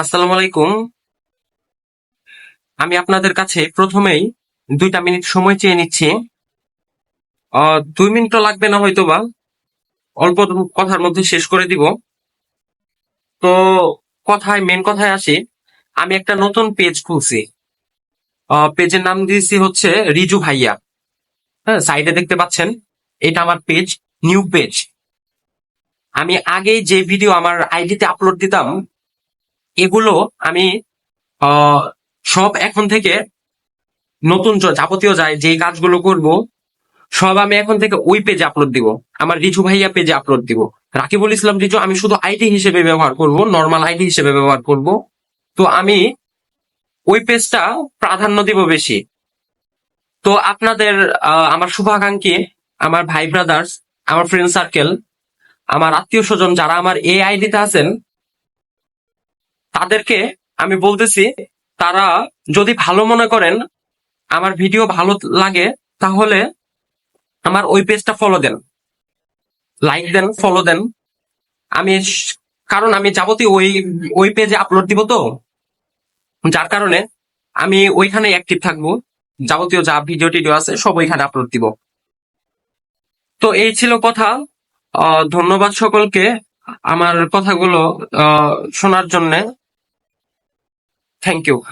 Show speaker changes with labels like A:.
A: আসসালামু আলাইকুম। আমি আপনাদের কাছে প্রথমেই দুইটা মিনিট সময় চেয়ে নিচ্ছি। দুই মিনিটও লাগবে না হয়তোবা। অল্প কথার মধ্যে শেষ করে দিব। তো কথায় মেন কথায় আসি। আমি একটা নতুন পেজ খুলছি। পেজের নাম দিয়েছি হচ্ছে রিজু ভাইয়া। হ্যাঁ সাইডে দেখতে পাচ্ছেন, এটা আমার পেজ নিউ পেজ আমি আগে যে ভিডিও আমার আইডিতে আপলোড দিতাম এগুলো আমি সব এখন থেকে নতুন যাবতীয় যায় যে কাজগুলো করব, সব আমি এখন থেকে ওই পেজে আপলোড দিব। আমার রিজু ভাইয়া পেজে আপলোড দিব। রাকিবুল ইসলাম রিজু, আমি শুধু আইডি হিসেবে ব্যবহার করব নর্মাল আইডি হিসেবে ব্যবহার করব। তো আমি ওই পেজটা প্রাধান্য দিব বেশি। তো আপনাদের আমার শুভাকাঙ্ক্ষী, আমার ভাই ব্রাদার্স আমার ফ্রেন্ড সার্কেল আমার আত্মীয় স্বজন যারা আমার এই আইডিতে আছেন তাদেরকে আমি বলতেছি, তারা যদি ভালো মনে করেন, আমার ভিডিও ভালো লাগে, তাহলে আমার ওই পেজটা ফলো দেন। লাইক দেন ফলো দেন। আমি কারণ আমি যাবতীয় ওই ওই পেজে আপলোড দিব তো। যার কারণে আমি ওইখানে অ্যাক্টিভ থাকব। যাবতীয় যা ভিডিও টিডিও আছে, সব ওইখানে আপলোড দিব। তো এই ছিল কথা। ধন্যবাদ সকলকে। আমার কথাগুলো শোনার জন্য। Thank you.